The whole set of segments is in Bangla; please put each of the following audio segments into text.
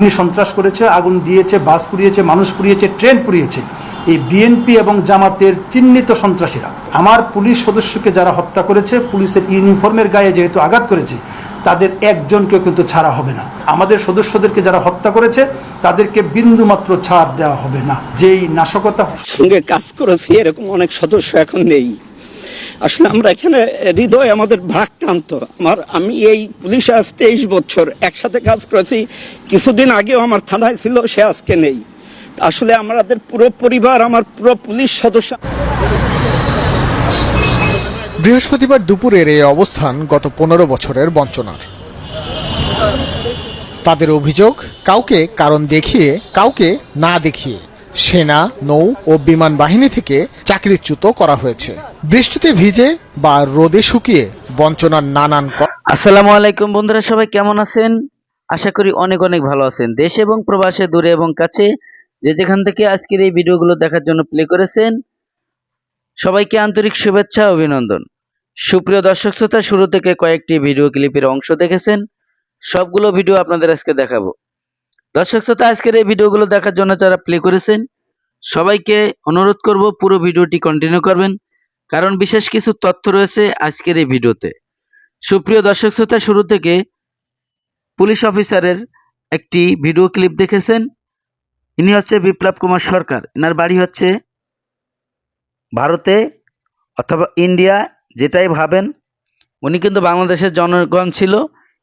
অগ্নি সন্ত্রাস করেছে, আগুন দিয়েছে, বাস পুড়িয়েছে, মানুষ পুড়িয়েছে, ট্রেন পুড়িয়েছে। এই বিএনপি এবং জামাতের চিহ্নিত সন্ত্রাসীরা। আমার পুলিশ সদস্যকে যারা হত্যা করেছে, পুলিশের ইউনিফর্মের গায়ে যেহেতু আঘাত করেছে, তাদের একজনকেও কিন্তু ছাড়া হবে না। আমাদের সদস্যদেরকে যারা হত্যা করেছে, তাদেরকে বিন্দুমাত্র ছাড় দেওয়া হবে না। যেই নাশকতা সঙ্গে কাজ করেছি, এরকম অনেক সদস্য এখন নেই। আসলে আমরা এখানে হৃদয় আমাদের ভারাক্রান্ত। আমার, আমি এই পুলিশে আজ তেইশ বছর একসাথে কাজ করেছি। কিছুদিন আগেও আমার থানায় ছিল, সে আজকে নেই। আসলে আমাদের পুরো পরিবার, আমার পুরো পুলিশ সদস্য। বৃহস্পতিবার দুপুরের এই অবস্থান গত পনেরো বছরের বঞ্চনার। তাদের অভিযোগ, কাউকে কারণ দেখিয়ে, কাউকে না দেখিয়ে। সেনা, নৌ ও বিমান বাহিনী থেকে চাকরিচ্যুত করা হয়েছে। বৃষ্টিতে ভিজে বা রোদে শুকিয়ে বঞ্চনার নানান আসসালামু আলাইকুম বন্ধুরা, সবাই কেমন আছেন? আশা করি অনেক অনেক ভালো আছেন। দেশ এবং প্রবাসে, দূরে এবং কাছে যে যেখান থেকে আজকের এই ভিডিওগুলো দেখার জন্য প্লে করেছেন, সবাইকে আন্তরিক শুভেচ্ছা, অভিনন্দন। সুপ্রিয় দর্শক শ্রোতা, শুরু থেকে কয়েকটি ভিডিও ক্লিপের অংশ দেখেছেন। সবগুলো ভিডিও আপনাদের আজকে দেখাবো। দর্শক শ্রোতা, আজকের এই ভিডিওগুলো দেখার জন্য যারা প্লে করেছেন, সবাইকে অনুরোধ করব পুরো ভিডিওটি কন্টিনিউ করবেন, কারণ বিশেষ কিছু তথ্য রয়েছে আজকের এই ভিডিওতে। সুপ্রিয় দর্শক শ্রোতা, শুরু থেকে পুলিশ অফিসারের একটি ভিডিও ক্লিপ দেখেছেন। ইনি হচ্ছে বিপ্লব কুমার সরকার। এনার বাড়ি হচ্ছে ভারতে অথবা ইন্ডিয়া, যেটাই ভাবেন, উনি কিন্তু বাংলাদেশের জনগণ ছিল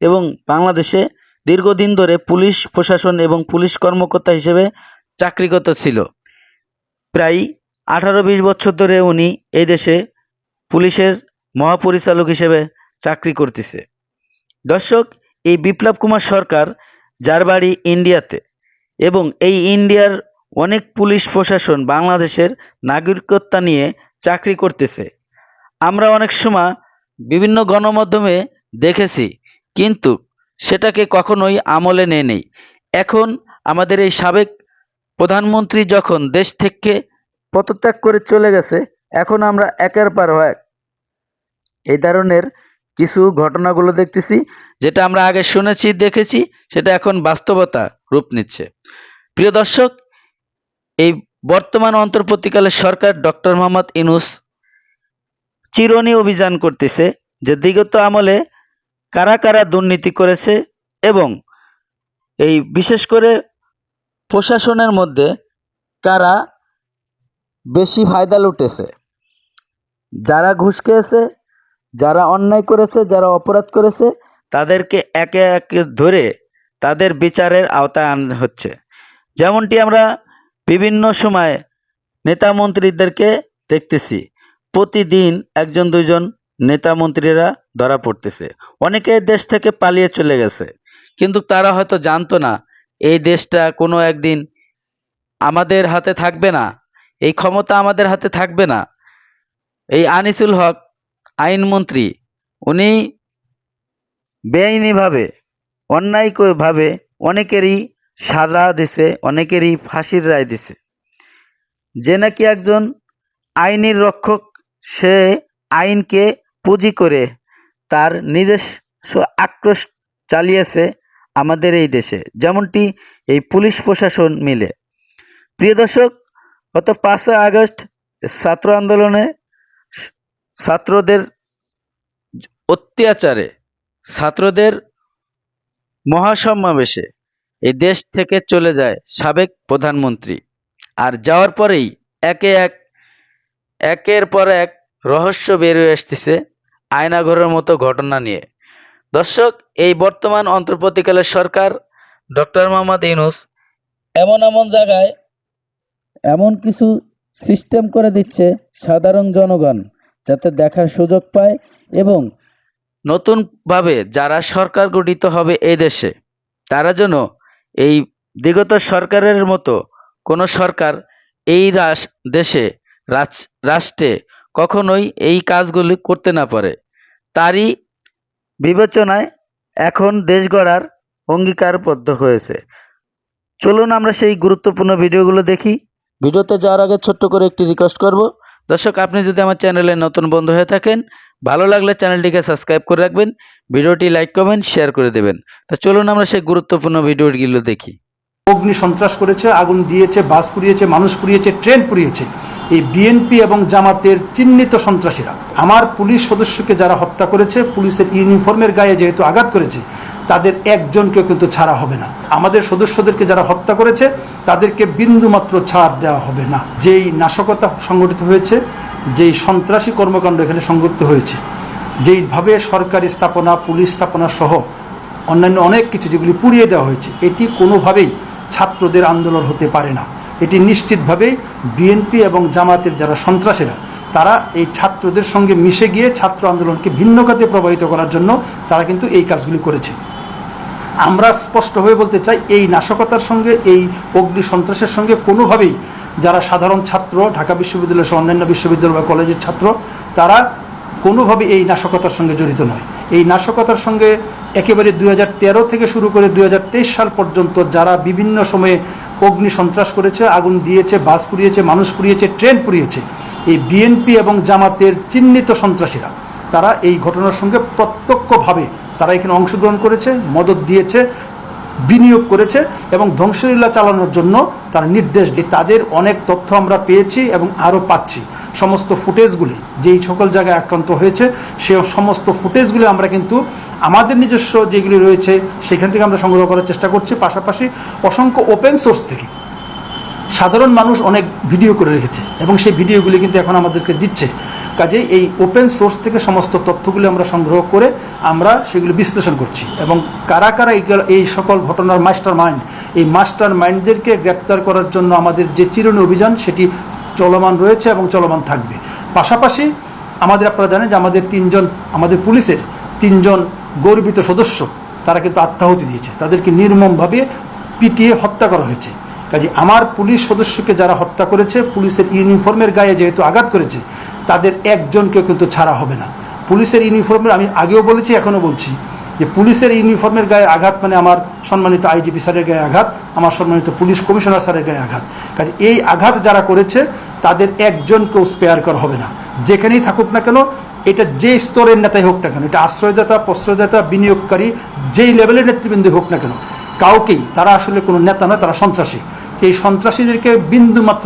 এবং বাংলাদেশে দীর্ঘদিন ধরে পুলিশ প্রশাসন এবং পুলিশ কর্মকর্তা হিসেবে চাকরিগত ছিল। প্রায় আঠারো বিশ বছর ধরে উনি এই দেশে পুলিশের মহাপরিচালক হিসেবে চাকরি করতেছে। দর্শক, এই বিপ্লব কুমার সরকার যার বাড়ি ইন্ডিয়াতে এবং এই ইন্ডিয়ার অনেক পুলিশ প্রশাসন বাংলাদেশের নাগরিকত্ব নিয়ে চাকরি করতেছে। আমরা অনেক সময় বিভিন্ন গণমাধ্যমে দেখেছি, কিন্তু সেটাকে কখনোই আমলে নেই। এখন আমাদের এই সাবেক প্রধানমন্ত্রী যখন দেশ থেকে পদত্যাগ করে চলে গেছে, এখন আমরা একের পর এক এই ধরনের কিছু ঘটনাগুলো দেখতেছি, যেটা আমরা আগে শুনেছি, দেখেছি, সেটা এখন বাস্তবতা রূপ নিচ্ছে। প্রিয় দর্শক, এই বর্তমান অন্তর্বর্তীকালে সরকার ডক্টর মোহাম্মদ ইনুস চিরনি অভিযান করতেছে, যে বিগত আমলে কারা কারা দুর্নীতি করেছে এবং এই বিশেষ করে প্রশাসনের মধ্যে কারা বেশি ফায়দা লুটেছে? যারা ঘুষ খেয়েছে, যারা অন্যায় করেছে, যারা অপরাধ করেছে, তাদেরকে একে একে ধরে তাদের বিচারের আওতায় আন হচ্ছে। যেমনটি আমরা বিভিন্ন সময় নেতা মন্ত্রীদেরকে দেখতেছি। প্রতিদিন একজন দুইজন নেতা মন্ত্রীরা ধরা পড়তেছে। অনেকে দেশ থেকে পালিয়ে চলে গেছে। কিন্তু তারা হয়তো জানতো না, এই দেশটা কোনো একদিন আমাদের হাতে থাকবে না, এই ক্ষমতা আমাদের হাতে থাকবে না। এই আনিসুল হক আইনমন্ত্রী উনি বেআইনিভাবে অন্যায়ভাবে অনেকেরই সাজা দিছে, অনেকেরই ফাঁসির রায় দিছে। যে নাকি একজন আইনের রক্ষক, সে আইনকে পুঁজি করে তার নিজস্ব আক্রোশ চালিয়েছে আমাদের এই দেশে। যেমনটি এই পুলিশ প্রশাসন মিলে। প্রিয় দর্শক, গত পাঁচই আগস্ট ছাত্র আন্দোলনে ছাত্রদের অত্যাচারে, ছাত্রদের মহাসমাবেশে এই দেশ থেকে চলে যায় সাবেক প্রধানমন্ত্রী। আর যাওয়ার পরেই একে এক, একের পর এক রহস্য বেরিয়ে আসতেছে আয়নাঘরের মতো ঘটনা নিয়ে। দর্শক, এই বর্তমান অন্তর্বর্তীকালের সরকার, ডক্টর মোহাম্মদ ইউনুস, এমন এমন জায়গায় এমন কিছু সিস্টেম করে দিচ্ছে সাধারণ জনগণ যাতে দেখার সুযোগ পায় এবং নতুনভাবে যারা সরকার গঠিত হবে এই দেশে, তারা যেন এই বিগত সরকারের মতো কোনো সরকার এই রাস, দেশে রাষ্ট্রে কখনোই এই কাজগুলি করতে না পারে। তারই বিবেচনায় এখন দেশ গড়ার অঙ্গীকারবদ্ধ হয়েছে। চলুন আমরা সেই গুরুত্বপূর্ণ ভিডিওগুলো দেখি। ভিডিওতে যাওয়ার আগে ছোট্ট করে একটি রিকোয়েস্ট করব। দর্শক, আপনি যদি আমার চ্যানেলে নতুন বন্ধু হয়ে থাকেন, ভালো লাগলে চ্যানেলটিকে সাবস্ক্রাইব করে রাখবেন, ভিডিওটি লাইক কমেন্ট শেয়ার করে দেবেন। তো চলুন আমরা সেই গুরুত্বপূর্ণ ভিডিওগুলো দেখি। অগ্নি সন্ত্রাস করেছে, আগুন দিয়েছে, বাস পুড়িয়েছে, মানুষ পুড়িয়েছে, ট্রেন পুড়িয়েছে। এই বিএনপি এবং জামাতের চিহ্নিত সন্ত্রাসীরা, আমার পুলিশ সদস্যকে যারা হত্যা করেছে, পুলিশের ইউনিফর্মের গায়ে যেহেতু আঘাত করেছে, তাদের একজনকেও কিন্তু ছাড়া হবে না। আমাদের সদস্যদেরকে যারা হত্যা করেছে, তাদেরকে বিন্দুমাত্র ছাড় দেওয়া হবে না। যেই নাশকতা সংগঠিত হয়েছে, যেই সন্ত্রাসী কর্মকাণ্ড এখানে সংগঠিত হয়েছে, যেইভাবে সরকারি স্থাপনা, পুলিশ স্থাপনা সহ অন্যান্য অনেক কিছু যেগুলি পুড়িয়ে দেওয়া হয়েছে, এটি কোনোভাবেই ছাত্রদের আন্দোলন হতে পারে না। এটি নিশ্চিতভাবে বিএনপি এবং জামাতের যারা সন্ত্রাসীরা, তারা এই ছাত্রদের সঙ্গে মিশে গিয়ে ছাত্র আন্দোলনকে ভিন্ন খাতে প্রভাবিত করার জন্য তারা কিন্তু এই কাজগুলি করেছে। আমরা স্পষ্টভাবে বলতে চাই, এই নাশকতার সঙ্গে, এই অগ্নি সন্ত্রাসের সঙ্গে কোনোভাবেই যারা সাধারণ ছাত্র, ঢাকা বিশ্ববিদ্যালয় সহ অন্যান্য বিশ্ববিদ্যালয় বা কলেজের ছাত্র, তারা কোনোভাবে এই নাশকতার সঙ্গে জড়িত নয়। এই নাশকতার সঙ্গে একেবারে দুই হাজার তেরো থেকে শুরু করে দুই হাজার তেইশ সাল পর্যন্ত যারা বিভিন্ন সময়ে অগ্নি সন্ত্রাস করেছে, আগুন দিয়েছে, বাস পুড়িয়েছে, মানুষ পুড়িয়েছে, ট্রেন পুড়িয়েছে, এই বিএনপি এবং জামাতের চিহ্নিত সন্ত্রাসীরা, তারা এই ঘটনার সঙ্গে প্রত্যক্ষভাবে তারা এখানে অংশগ্রহণ করেছে, মদত দিয়েছে, বিনিয়োগ করেছে এবং ধ্বংসলীলা চালানোর জন্য তারা নির্দেশ দিয়ে তাদের অনেক তথ্য আমরা পেয়েছি এবং আরও পাচ্ছি। সমস্ত ফুটেজগুলি, যেই সকল জায়গায় আক্রান্ত হয়েছে, সে সমস্ত ফুটেজগুলি আমরা কিন্তু আমাদের নিজস্ব যেগুলি রয়েছে, সেখান থেকে আমরা সংগ্রহ করার চেষ্টা করছি। পাশাপাশি অসংখ্য ওপেন সোর্স থেকে সাধারণ মানুষ অনেক ভিডিও করে রেখেছে এবং সেই ভিডিওগুলি কিন্তু এখন আমাদেরকে দিচ্ছে। কাজে এই ওপেন সোর্স থেকে সমস্ত তথ্যগুলি আমরা সংগ্রহ করে আমরা সেগুলি বিশ্লেষণ করছি এবং কারা কারা এই সকল ঘটনার মাস্টার মাইন্ড এই মাস্টার মাইন্ডদেরকে গ্রেপ্তার করার জন্য আমাদের যে চিরুনি অভিযান, সেটি চলমান রয়েছে এবং চলমান থাকবে। পাশাপাশি আমাদের আপনারা জানেন যে আমাদের তিনজন, আমাদের পুলিশের তিনজন গর্বিত সদস্য, তারা কিন্তু আত্মাহুতি দিয়েছে। তাদেরকে নির্মমভাবে পিটিয়ে হত্যা করা হয়েছে। কাজে আমার পুলিশ সদস্যকে যারা হত্যা করেছে, পুলিশের ইউনিফর্মের গায়ে যেহেতু আঘাত করেছে, তাদের একজনকেও কিন্তু ছাড়া হবে না। পুলিশের ইউনিফর্মের, আমি আগেও বলেছি, এখনও বলছি যে পুলিশের ইউনিফর্মের গায়ে আঘাত মানে আমার সম্মানিত আইজিপি স্যারের গায়ে আঘাত, আমার সম্মানিত পুলিশ কমিশনার স্যারের গায়ে আঘাত। কাজে এই আঘাত যারা করেছে তাদের একজনকেও স্পেয়ার করা হবে না। যেখানেই থাকুক না কেন, এটা যে স্তরের নেতাই হোক না কেন, এটা আশ্রয়দাতা, প্রশ্রয়দাতা, বিনিয়োগকারী, যেই লেভেলের নেতৃবৃন্দ হোক না কেন, কাউকেই, তারা আসলে কোনো নেতা নয়, তারা সন্ত্রাসী। এই সন্ত্রাসীদেরকে বিন্দু মাত্র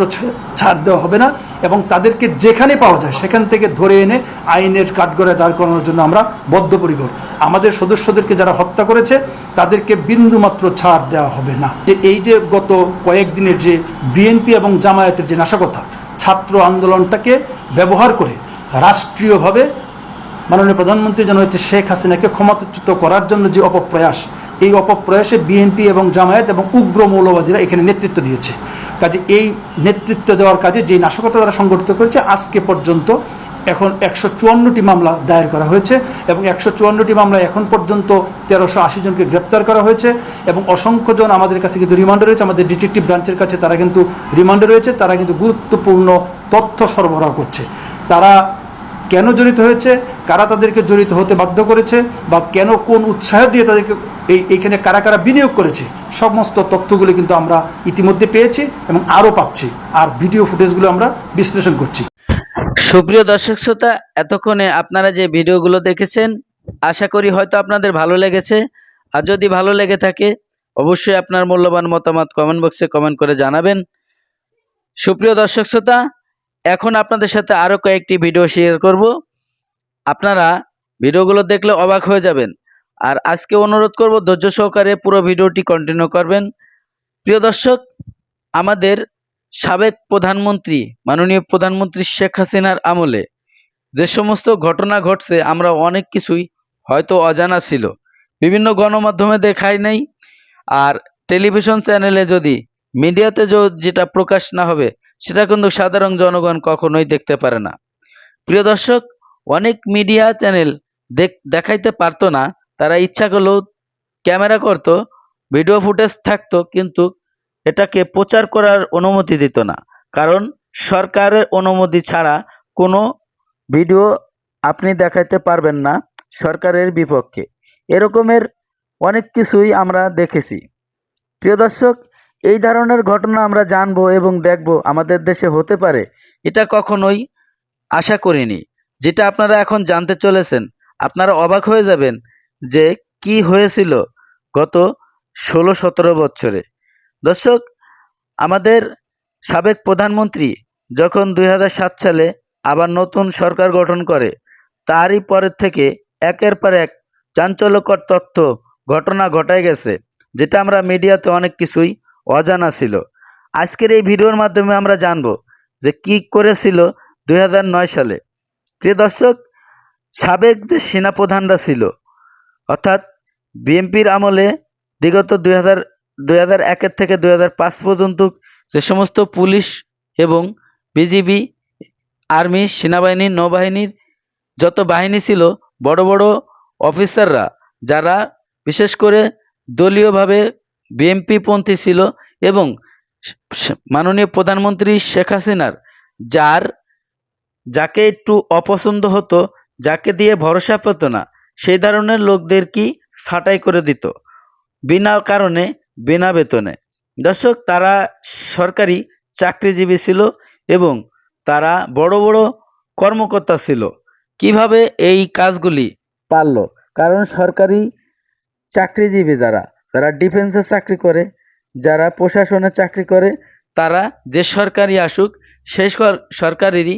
ছাড় দেওয়া হবে না এবং তাদেরকে যেখানে পাওয়া যায়, সেখান থেকে ধরে এনে আইনের কাঠগড়ায় দাঁড় করানোর জন্য আমরা বদ্ধপরিকর। আমাদের সদস্যদেরকে যারা হত্যা করেছে, তাদেরকে বিন্দু মাত্র ছাড় দেওয়া হবে না। যে এই যে গত কয়েকদিনের যে বিএনপি এবং জামায়াতের যে নাশকতা ছাত্র আন্দোলনটাকে ব্যবহার করে রাষ্ট্রীয়ভাবে মাননীয় প্রধানমন্ত্রী যেন জননেত্রী শেখ হাসিনাকে ক্ষমতাচ্যুত করার জন্য যে অপপ্রয়াস, এই অপপ্রয়াসে বিএনপি এবং জামায়াত এবং উগ্র মৌলবাদীরা এখানে নেতৃত্ব দিয়েছে। কাজে এই নেতৃত্ব দেওয়ার কাজে যে নাশকতা তারা সংগঠিত করেছে, আজকে পর্যন্ত এখন একশো চুয়ান্নটি মামলা দায়ের করা হয়েছে এবং একশো চুয়ান্নটি মামলা এখন পর্যন্ত তেরোশো আশি জনকে গ্রেপ্তার করা হয়েছে এবং অসংখ্য জন আমাদের কাছে কিন্তু রিমান্ডে রয়েছে। আমাদের ডিটেকটিভ ব্রাঞ্চের কাছে তারা কিন্তু রিমান্ডে রয়েছে, তারা কিন্তু গুরুত্বপূর্ণ তথ্য সরবরাহ করছে। তারা কেন জড়িত হয়েছে, কারা তাদেরকে জড়িত হতে বাধ্য করেছে, বা কেন কোন উৎসাহ দিয়ে তাদেরকে এই এইখানে কারা কারা বিনিয়োগ করেছে, সমস্ত তথ্যগুলো কিন্তু আমরা ইতিমধ্যে পেয়েছি এবং আরও পাচ্ছি। আর ভিডিও ফুটেজগুলো আমরা বিশ্লেষণ করছি। সুপ্রিয় দর্শক শ্রোতা, এতক্ষণে আপনারা যে ভিডিওগুলো দেখেছেন, আশা করি হয়তো আপনাদের ভালো লেগেছে। আর যদি ভালো লেগে থাকে, অবশ্যই আপনার মূল্যবান মতামত কমেন্ট বক্সে কমেন্ট করে জানাবেন। সুপ্রিয় দর্শক শ্রোতা, এখন আপনাদের সাথে আরও কয়েকটি ভিডিও শেয়ার করব। আপনারা ভিডিওগুলো দেখলে অবাক হয়ে যাবেন। আর আজকে অনুরোধ করব, ধৈর্য সহকারে পুরো ভিডিওটি কন্টিনিউ করবেন। প্রিয় দর্শক, আমাদের সাবেক প্রধানমন্ত্রী, মাননীয় প্রধানমন্ত্রী শেখ হাসিনার আমলে যে সমস্ত ঘটনা ঘটছে, আমরা অনেক কিছুই হয়তো অজানা ছিল। বিভিন্ন গণমাধ্যমে দেখায় নাই, আর টেলিভিশন চ্যানেলে যদি মিডিয়াতে যেটা প্রকাশ না হবে, সেটা কিন্তু সাধারণ জনগণ কখনোই দেখতে পারে না। প্রিয় দর্শক, অনেক মিডিয়া চ্যানেল দেখাইতে পারতো না, তারা ইচ্ছা করলেও ক্যামেরা করতো, ভিডিও ফুটেজ থাকতো, কিন্তু এটাকে প্রচার করার অনুমতি দিত না। কারণ সরকারের অনুমতি ছাড়া কোনো ভিডিও আপনি দেখাইতে পারবেন না সরকারের বিপক্ষে। এরকমের অনেক কিছুই আমরা দেখেছি। প্রিয় দর্শক, এই ধরনের ঘটনা আমরা জানব এবং দেখব আমাদের দেশে হতে পারে, এটা কখনোই আশা করিনি। যেটা আপনারা এখন জানতে চলেছেন, আপনারা অবাক হয়ে যাবেন যে কি হয়েছিল গত ষোলো সতেরো বছরে। দর্শক, আমাদের সাবেক প্রধানমন্ত্রী যখন দুই হাজার সাত সালে আবার নতুন সরকার গঠন করে, তারই পরের থেকে একের পর এক চাঞ্চল্যকর তথ্য, ঘটনা ঘটায় গেছে, যেটা আমরা মিডিয়াতে অনেক কিছুই অজানা ছিল। আজকের এই ভিডিওর মাধ্যমে আমরা জানব যে কি করেছিল দুই হাজার নয় সালে। প্রিয় দর্শক, সাবেক যে সেনাপ্রধানরা ছিল, অর্থাৎ বিএনপির আমলে বিগত দুই হাজার দুই হাজার একের থেকে দুই হাজার পাঁচ পর্যন্ত যে সমস্ত পুলিশ এবং বিজিবি, আর্মি, সেনাবাহিনী, নৌবাহিনীর যত বাহিনী ছিল, বড় বড় অফিসাররা, যারা বিশেষ করে দলীয়ভাবে বিএনপি পন্থী ছিল এবং মাননীয় প্রধানমন্ত্রী শেখ হাসিনার, যার যাকে একটু অপছন্দ হতো, যাকে দিয়ে ভরসা পেত না, সেই ধরনের লোকদের কি ছাঁটাই করে দিত? বিনা কারণে বিনা বেতনে। দর্শক, তারা সরকারি চাকরিজীবী ছিল এবং তারা বড় বড় কর্মকর্তা ছিল। কীভাবে এই কাজগুলি পারল? কারণ সরকারি চাকরিজীবী যারা যারা ডিফেন্সে চাকরি করে, যারা প্রশাসনে চাকরি করে, তারা যে সরকারি আসুক, সেই সরকারেরই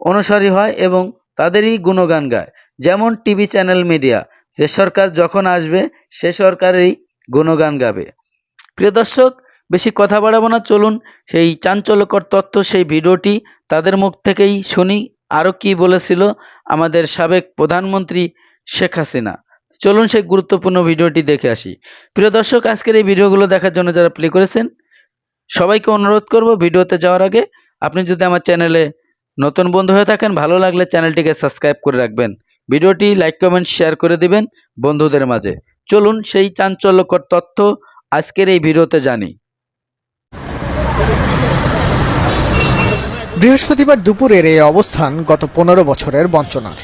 অনুসারী হয় এবং তাদেরই গুণগান গায়। যেমন টিভি চ্যানেল মিডিয়া, যে সরকার যখন আসবে, সে সরকারেরই গুণগান গাবে। প্রিয় দর্শক, বেশি কথা বাড়াবো না, চলুন সেই চাঞ্চল্যকর তথ্য, সেই ভিডিওটি তাদের মুখ থেকেই শুনি। আরও কি বলেছিল আমাদের সাবেক প্রধানমন্ত্রী শেখ হাসিনা? চলুন সেই গুরুত্বপূর্ণ ভিডিওটি দেখে আসি। প্রিয় দর্শক, আজকের এই ভিডিওগুলো দেখার জন্য যারা প্লে করেছেন, সবাইকে অনুরোধ করব ভিডিওতে যাওয়ার আগে আপনি যদি আমার চ্যানেলে নতুন বন্ধু হয়ে থাকেন, ভালো লাগলে চ্যানেলটিকে সাবস্ক্রাইব করে রাখবেন। ভিডিওটি লাইক, কমেন্ট, শেয়ার করে দিবেন বন্ধুদের মাঝে। চলুন সেই চাঞ্চল্যকর তথ্য আজকের এই ভিডিওতে জানি। বৃহস্পতিবার দুপুরের এই অবস্থান গত পনেরো বছরের বঞ্চনার।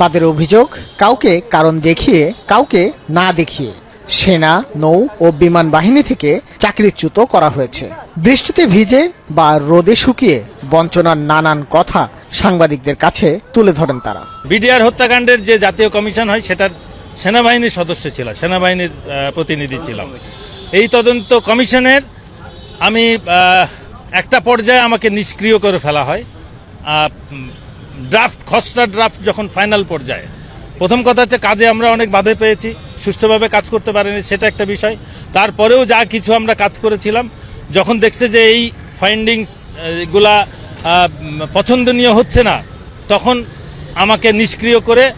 তাদের অভিযোগ, কাউকে কারণ দেখিয়ে, কাউকে না দেখিয়ে সেনা, নৌ ও বিমান বাহিনী থেকে চাকরিচ্যুত করা হয়েছে। বৃষ্টিতে ভিজে বা রোদে শুকিয়ে বঞ্চনার নানান কথা সাংবাদিকদের কাছে তুলে ধরেন তারা। বিডিআর হত্যাকাণ্ডের যে জাতীয় কমিশন হয় সেটার সেনাবাহিনীর সদস্য ছিল সেনাবাহিনীর প্রতিনিধি ছিলাম। এই তদন্ত কমিশনের আমি একটা পর্যায়ে আমাকে নিষ্ক্রিয় করে ফেলা হয়। ড্রাফট খসড়া ড্রাফট যখন ফাইনাল পর্যায়ে প্রথম কথা হচ্ছে কাজে আমরা অনেক বাধে পেয়েছি সুস্থভাবে কাজ করতে পারিনি সেটা একটা বিষয়। তারপরেও যা কিছু আমরা কাজ করেছিলাম যখন দেখছে যে এই ফাইন্ডিংস এগুলা আহ, উম, পছন্দনীয় হচ্ছে না তখন আমাকে নিষ্ক্রিয় করে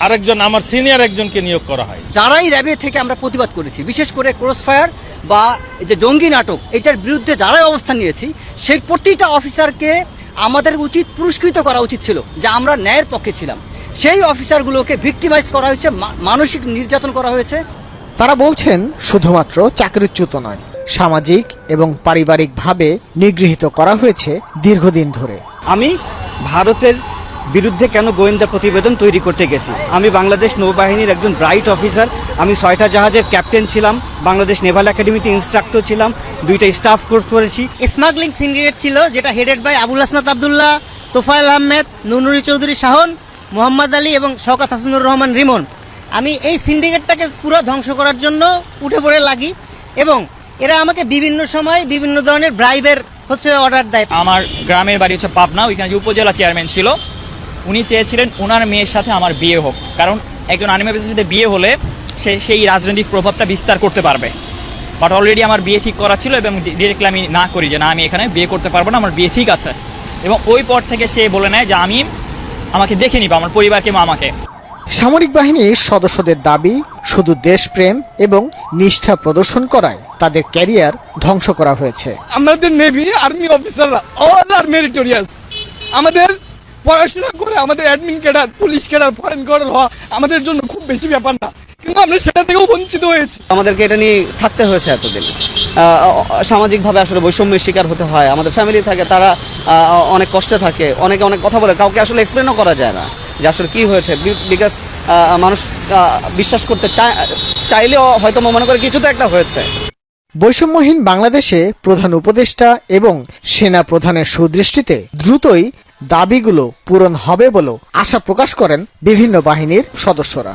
আরেকজন আমার সিনিয়র একজনকে নিয়োগ করা হয়। যারাই র্যাবের থেকে আমরা প্রতিবাদ করেছি বিশেষ করে ক্রসফায়ার বা যে জঙ্গি নাটক এটার বিরুদ্ধে যারাই অবস্থান নিয়েছি সেই প্রতিটা অফিসারকে আমাদের উচিত পুরস্কৃত করা উচিত ছিল যে আমরা ন্যায়ের পক্ষে ছিলাম। সেই অফিসারগুলোকে ভিক্টিমাইজ করা হয়েছে মা- মানসিক নির্যাতন করা হয়েছে। তারা বলছেন শুধুমাত্র চাকরিচ্যুত নয় সামাজিক এবং পারিবারিকভাবে নিগৃহীত করা হয়েছে দীর্ঘদিন ধরে। আমি ভারতের বিরুদ্ধে কেন গোয়েন্দা প্রতিবেদন তৈরি করতে গেছি? আমি বাংলাদেশ নৌবাহিনীর একজন ব্রাইট অফিসার। আমি ছয়টা জাহাজের ক্যাপ্টেন ছিলাম বাংলাদেশ নেভাল একাডেমিতে ইনস্ট্রাক্টর ছিলাম দুইটা স্টাফ কোর্স করেছি। স্মাগলিং সিন্ডিকেট ছিল যেটা হেডেড বাই আবুল হাসনাত আবদুল্লাহ তোফায়েল আহমেদ নুনুরি চৌধুরী শাহন মোহাম্মদ আলী এবং শওকাত হাসানুর রহমান রিমন। আমি এই সিন্ডিকেটটাকে পুরো ধ্বংস করার জন্য উঠে পড়ে লাগি এবং এরা আমাকে বিভিন্ন সময় বিভিন্ন ধরনের ব্রাইবের হচ্ছে অর্ডার দেয়। আমার গ্রামের বাড়ি হচ্ছে পাবনা, ওইখানে যে উপজেলা চেয়ারম্যান ছিল, উনি চেয়েছিলেন ওনার মেয়ের সাথে আমার বিয়ে হোক। কারণ একজন আর্মি অফিসের সাথে বিয়ে হলে সে সেই রাজনৈতিক প্রভাবটা বিস্তার করতে পারবে। বাট অলরেডি আমার বিয়ে ঠিক করা ছিল এবং ডিরেক্টলি আমি না করি যে না, আমি এখানে বিয়ে করতে পারব না, আমার বিয়ে ঠিক আছে। এবং ওই পর থেকে সে বলে নেয় যে আমি আমাকে দেখে নিব, আমার পরিবারকে বা আমাকে সামরিক বাহিনীর সদস্যদের দাবি, শুধু দেশপ্রেম এবং নিষ্ঠা প্রদর্শন করায় তাদের ক্যারিয়ার ধ্বংস করা হয়েছে। আমাদের নেভি আর্মি অফিসাররা অল আর মেরিটোরিয়াস আমাদের পড়াশোনা করে আমাদের admin cadre police cadre foreign cadre হওয়া আমাদের জন্য খুব বেশি ব্যাপার না। কিন্তু আমরা সেটা থেকেও বঞ্চিত হয়েছি। আমাদেরকে এটা নিয়ে থাকতে হয়েছে এতদিন। আহ, সামাজিকভাবে আসলে বৈষম্যের শিকার হতে হয় আমাদের ফ্যামিলি থাকে তারা আহ, অনেক কষ্টে থাকে অনেকে অনেক কথা বলে কাউকে আসলে এক্সপ্লেনও করা যায় না যে আসলে কি হয়েছে বিকজ মানুষ আহ, বিশ্বাস করতে চায় চাইলেও হয়তো মনে করে কিছু তো একটা হয়েছে। বৈষম্যহীন বাংলাদেশে প্রধান উপদেষ্টা এবং সেনা প্রধানের সুদৃষ্টিতে দ্রুতই দাবিগুলো পূরণ হবে বলেও আশা প্রকাশ করেন বিভিন্ন বাহিনীর সদস্যরা।